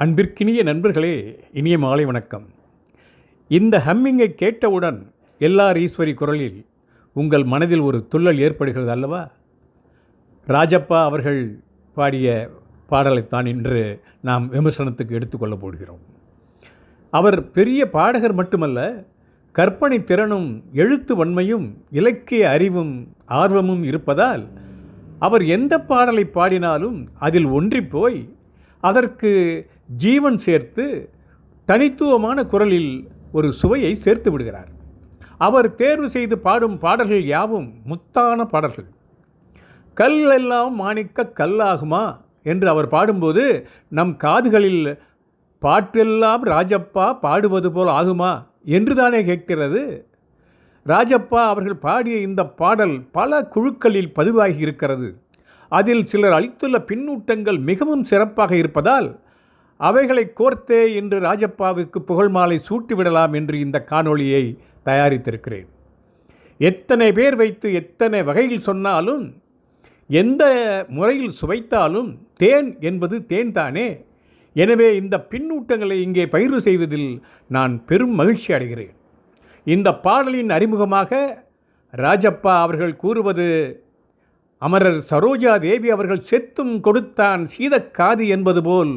அன்பிற்கினிய நண்பர்களே இனிய மாலை வணக்கம். இந்த ஹம்மிங்கை கேட்டவுடன் எல்லார் ஈஸ்வரி குரலில் உங்கள் மனதில் ஒரு துள்ளல் ஏற்படுகிறது அல்லவா? ராஜப்பா அவர்கள் பாடிய பாடலைத்தான் இன்று நாம் விமர்சனத்துக்கு எடுத்துக்கொள்ளப் போடுகிறோம் அவர் பெரிய பாடகர் மட்டுமல்ல கற்பனை திறனும் எழுத்து வன்மையும் இலக்கிய அறிவும் ஆர்வமும் இருப்பதால் அவர் எந்த பாடலை பாடினாலும் அதில் ஒன்றிப் போய் அதற்கு ஜீவன் சேர்த்து தனித்துவமான குரலில் ஒரு சுவையை சேர்த்து விடுகிறார். அவர் தேர்வு செய்து பாடும் பாடல்கள் யாவும் முத்தான பாடல்கள். கல் எல்லாம் மாணிக்க கல்லாகுமா என்று அவர் பாடும்போது நம் காதுகளில் பாட்டெல்லாம் ராஜப்பா பாடுவது போல் ஆகுமா என்று தானே கேட்கிறது. ராஜப்பா அவர்கள் பாடிய இந்த பாடல் பல குழுக்களில் பதிவாகி இருக்கிறது. அதில் சிலர் அளித்துள்ள பின்னூட்டங்கள் மிகவும் சிறப்பாக இருப்பதால் அவைகளை கோர்த்தே இன்று ராஜப்பாவுக்கு புகழ் மாலை சூட்டிவிடலாம் என்று இந்த காணொளியை தயாரித்திருக்கிறேன். எத்தனை பேர் வைத்து எத்தனை வகையில் சொன்னாலும் எந்த முறையில் சுவைத்தாலும் தேன் என்பது தேன் தானே எனவே இந்த பின்னூட்டங்களை இங்கே பயிர்வு செய்வதில் நான் பெரும் மகிழ்ச்சி அடைகிறேன். இந்த பாடலின் அறிமுகமாக ராஜப்பா அவர்கள் கூறுவது அமரர் சரோஜா தேவி அவர்கள் செத்தும் கொடுத்தான் சீதக்காதி என்பது போல்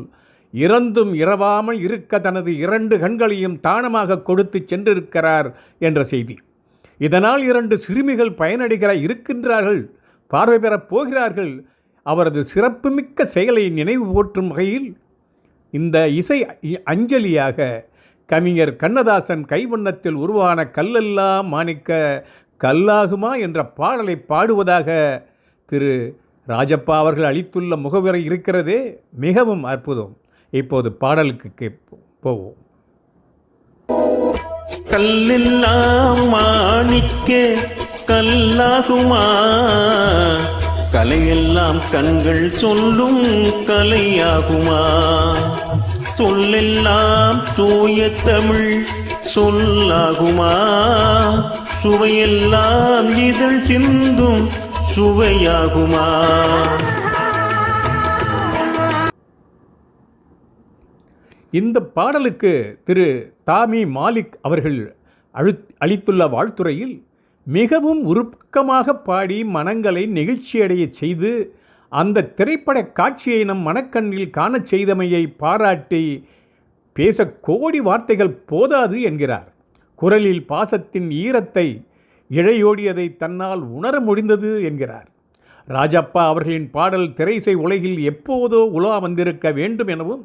இறந்தும் இரவாமல் இருக்க தனது இரண்டு கண்களையும் தானமாக கொடுத்து சென்றிருக்கிறார் என்ற செய்தி. இதனால் இரண்டு சிறுமிகள் பயனடைகிற இருக்கின்றார்கள் பார்வை பெறப் போகிறார்கள். அவரது சிறப்புமிக்க செயலை நினைவு போற்றும் வகையில் இந்த இசை அஞ்சலியாக கவிஞர் கண்ணதாசன் கைவண்ணத்தில் உருவான கல்லெல்லாம் மாணிக்க கல்லாகுமா என்ற பாடலை பாடுவதாக திரு ராஜப்பா அவர்கள் அளித்துள்ள முகவுரை இருக்கிறதே மிகவும் அற்புதம். இப்போது பாடலுக்கு கேட்போம் போவோம். கல்லெல்லாம் மாணிக்க கல்லாகுமா? கலையெல்லாம் கண்கள் சொல்லும் கலையாகுமா? சொல்லெல்லாம் தூய தமிழ் சொல்லாகுமா? சுவையெல்லாம் இதழ் சிந்தும் சுவையாகுமா? இந்த பாடலுக்கு திரு தாமி மாலிக் அவர்கள் அழு அளித்துள்ள வாழ்த்துறையில் மிகவும் உருக்கமாக பாடி மனங்களை நெகிழ்ச்சியடையச் செய்து அந்த திரைப்பட காட்சியை நம் மனக்கண்ணில் காணச் செய்தமையை பாராட்டி பேச கோடி வார்த்தைகள் போதாது என்கிறார். குரலில் பாசத்தின் ஈரத்தை இழையோடியதை தன்னால் உணர முடிந்தது என்கிறார். ராஜப்பா அவர்களின் பாடல் திரைசை உலகில் எப்போதோ உலா வந்திருக்க வேண்டும் எனவும்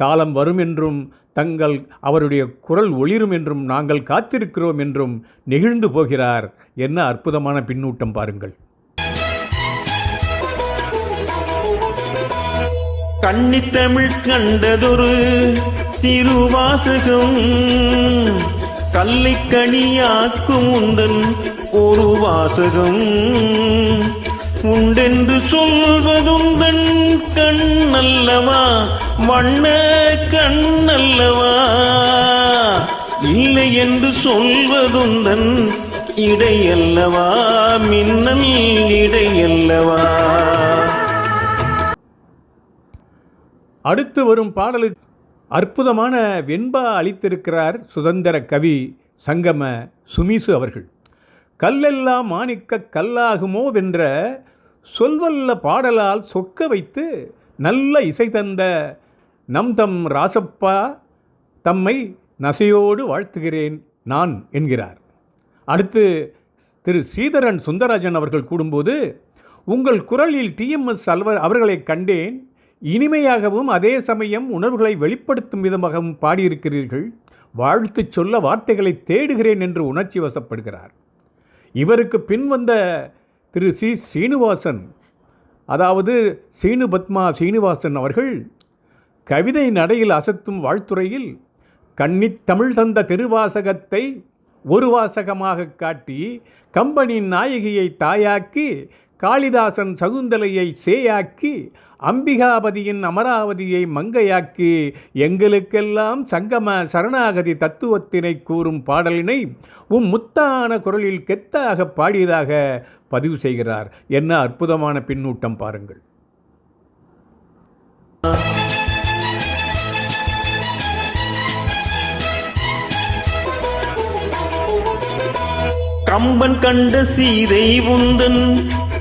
காலம் வரும் என்றும் தங்கள் அவருடைய குரல் ஒளிரும் என்றும் நாங்கள் காத்திருக்கிறோம் என்றும் நெகிழ்ந்து போகிறார். என்ன அற்புதமான பின்னூட்டம் பாருங்கள். கன்னித்தமிழ் கண்டதொரு திருவாசகம். கல்லை கனியாக்கும் உந்தன் ஒரு வாசகம். உண்டென்று சொல்வதுந்தன் கண்ணல்லவா? வண்ண கண்ணல்லவா? இல்லை என்று சொல்வதுந்தன் இடையல்லவா? மின்னல் இடையல்லவா? அடுத்து வரும் பாடலுக்கு அற்புதமான வெண்பா அளித்திருக்கிறார் சுதந்திர கவி சங்கம சுமிசு அவர்கள். கல்லெல்லாம் மாணிக்க கல்லாகுமோ வென்ற சொல்வல்ல பாடலால் சொக்க வைத்து நல்ல இசை தந்த நம் தம் ராசப்பா தம்மை நசையோடு வாழ்த்துகிறேன் நான் என்கிறார். அடுத்து திரு ஸ்ரீதரன் சுந்தரராஜன் அவர்கள் கூடும்போது உங்கள் குரலில் டிஎம்எஸ் அல்வர் அவர்களை கண்டேன் இனிமையாகவும் அதே சமயம் உணர்வுகளை வெளிப்படுத்தும் விதமாகவும் பாடியிருக்கிறீர்கள். வாழ்த்து சொல்ல வார்த்தைகளை தேடுகிறேன் என்று உணர்ச்சி வசப்படுகிறார். இவருக்கு பின் வந்த திரு. சி. சீனிவாசன் அதாவது சீனு பத்மா சீனிவாசன் அவர்கள் கவிதை நடையில் அசத்தும் வாழ்த்துறையில் கன்னித்தமிழ் தந்த திருவாசகத்தை ஒரு வாசகமாக காட்டி கம்பனின் நாயகியை தாயாக்கி காளிதாசன் சகுந்தலையை சேயாக்கி அம்பிகாபதியின் அமராவதியை மங்கையாக்கி எங்களுக்கெல்லாம் சங்கம சரணாகதி தத்துவத்தினை கூறும் பாடலினை உம் முத்தான குரலில் கெத்தாக பாடியதாக பதிவு செய்கிறார். என்ன அற்புதமான பின்னூட்டம் பாருங்கள். கம்பன் கண்ட சீதை உந்தன்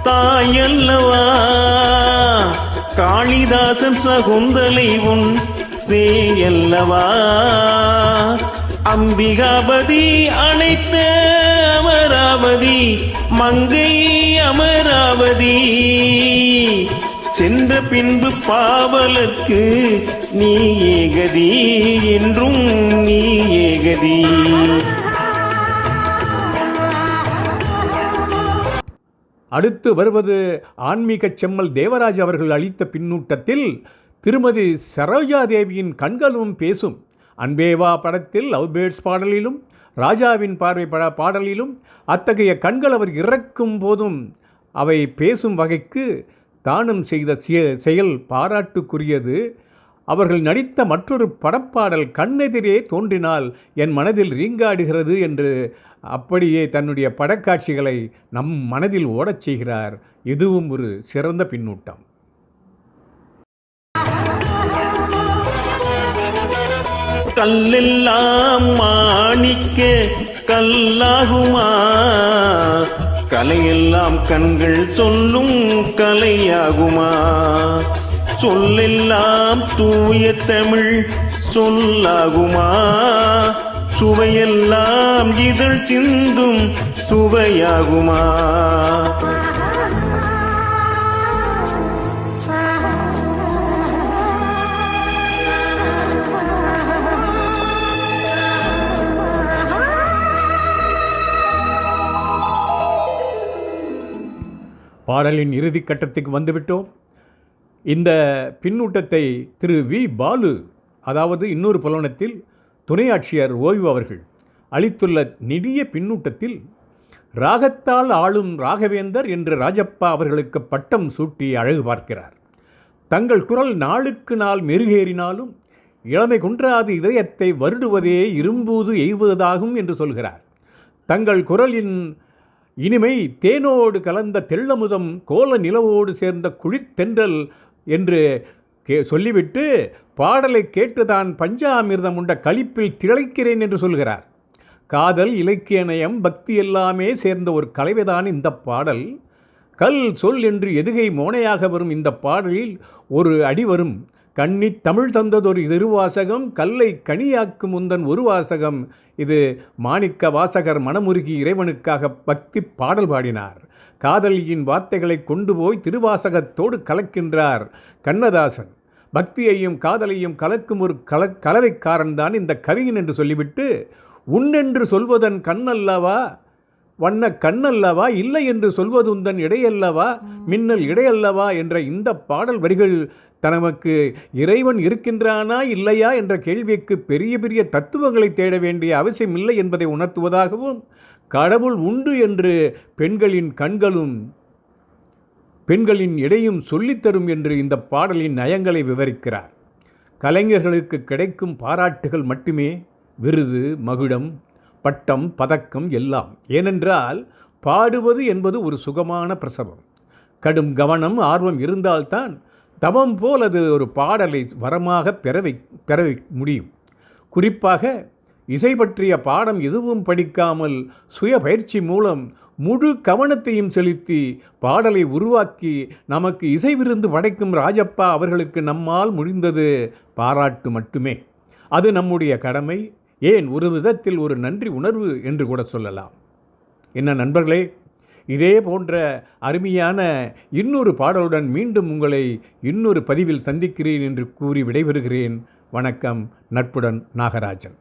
தாயல்லவா? காளிதாசன் சகுந்தலை உன் சேயல்லவா? அம்பிகாபதி அனைத்த அமராவதி மங்கை அமராவதி. சென்ற பின்பு பாவலர்க்கு நீ ஏகதி என்றும் நீ ஏகதி. அடுத்து வருவது ஆன்மீக செம்மல் தேவராஜ் அவர்கள் அளித்த பின்னூட்டத்தில் திருமதி சரோஜா தேவியின் கண்களும் பேசும். அன்பேவா படத்தில் லவ் பேர்ட்ஸ் பாடலிலும் ராஜாவின் பார்வை பட பாடலிலும் அத்தகைய கண்கள் அவர் இறக்கும் போதும் அவை பேசும் வகைக்கு தானும் செய்த செயல் பாராட்டுக்குரியது. அவர்கள் நடித்த மற்றொரு படப்பாடல் கண்ணெதிரே தோன்றினால் என் மனதில் ரீங்காடுகிறது என்று அப்படியே தன்னுடைய படக்காட்சிகளை நம் மனதில் ஓடச் செய்கிறார். இதுவும் ஒரு சிறந்த பின்னூட்டம். கல்லெல்லாம் மாணிக்க கல்லாகுமா? கலையெல்லாம் கண்கள் சொல்லும் கலையாகுமா? சொல்லெல்லாம் தூய தமிழ் சொல்லாகுமா? சுவையெல்லாம் இதழ் சிந்தும் சுவையாகுமா? பாடலின் இறுதி கட்டத்துக்கு வந்துவிட்டோம். இந்த பின்னூட்டத்தை திரு வி. பாலு அதாவது இன்னொரு புலவனத்தில் துணை ஆட்சியர் ஓய்வு அவர்கள் அளித்துள்ள நிதிய பின்னூட்டத்தில் ராகத்தால் ஆளும் ராகவேந்தர் என்று ராஜப்பா அவர்களுக்கு பட்டம் சூட்டி அழகு பார்க்கிறார். தங்கள் குரல் நாளுக்கு நாள் மெருகேறினாலும் இளமை குன்றாது இதயத்தை வருடுவதே இரும்பூது எய்வதாகும் என்று சொல்கிறார். தங்கள் குரலின் இனிமை தேனோடு கலந்த தெள்ளமுதம் கோல நிலவோடு சேர்ந்த குழித்தென்றல் என்று கே சொல்லிவிட்டு பாடலை கேட்டுதான் பஞ்சாமிர்தம் உண்ட களிப்பில் திளைக்கிறேன் என்று சொல்கிறார். காதல் இலக்கிய நயம் பக்தி எல்லாமே சேர்ந்த ஒரு கலவைதான் இந்த பாடல். கல் சொல் என்று எதுகை மோனையாக வரும் இந்த பாடலில் ஒரு அடி வரும். கண்ணி தமிழ் தந்ததொரு திருவாசகம் கல்லை கனியாக்கும் முந்தன் ஒரு வாசகம். இது மாணிக்க வாசகர் மனமுருகி இறைவனுக்காக பக்தி பாடல் பாடினார். காதலியின் வார்த்தைகளை கொண்டு போய் திருவாசகத்தோடு கலக்கின்றார் கண்ணதாசன். பக்தியையும் காதலையும் கலக்கும் ஒரு கல கலவைக்காரன்தான் இந்த கவிஞன் என்று சொல்லிவிட்டு உன்னென்று சொல்வதன் கண்ணல்லவா? வண்ண கண்ணல்லவா? இல்லை என்று சொல்வது உந்தன் இடையல்லவா? மின்னல் இடையல்லவா? என்ற இந்த பாடல் வரிகள் தனக்கு இறைவன் இருக்கின்றானா இல்லையா என்ற கேள்விக்கு பெரிய பெரிய தத்துவங்களை தேட வேண்டிய அவசியம் இல்லை என்பதை உணர்த்துவதாகவும் கடவுள் உண்டு என்று பெண்களின் கண்களும் பெண்களின் இடையும் சொல்லித்தரும் என்று இந்த பாடலின் நயங்களை விவரிக்கிறார். கலைஞர்களுக்கு கிடைக்கும் பாராட்டுகள் மட்டுமே விருது மகுடம் பட்டம் பதக்கம் எல்லாம். ஏனென்றால் பாடுவது என்பது ஒரு சுகமான பிரசவம். கடும் கவனம் ஆர்வம் இருந்தால்தான் தவம் போல் அது ஒரு பாடலை வரமாக பெறவை பெற முடியும். குறிப்பாக இசை பற்றிய பாடம் எதுவும் படிக்காமல் சுய பயிற்சி மூலம் முழு கவனத்தையும் செலுத்தி பாடலை உருவாக்கி நமக்கு இசை விருந்து படைக்கும் ராஜப்பா அவர்களுக்கு நம்மால் முடிந்தது பாராட்டு மட்டுமே. அது நம்முடைய கடமை. ஏன் ஒரு விதத்தில் ஒரு நன்றி உணர்வு என்று கூட சொல்லலாம். என்ன நண்பர்களே இதே போன்ற அருமையான இன்னொரு பாடலுடன் மீண்டும் உங்களை இன்னொரு பதிவில் சந்திக்கிறேன் என்று கூறி விடைபெறுகிறேன். வணக்கம். நட்புடன் நாகராஜன்.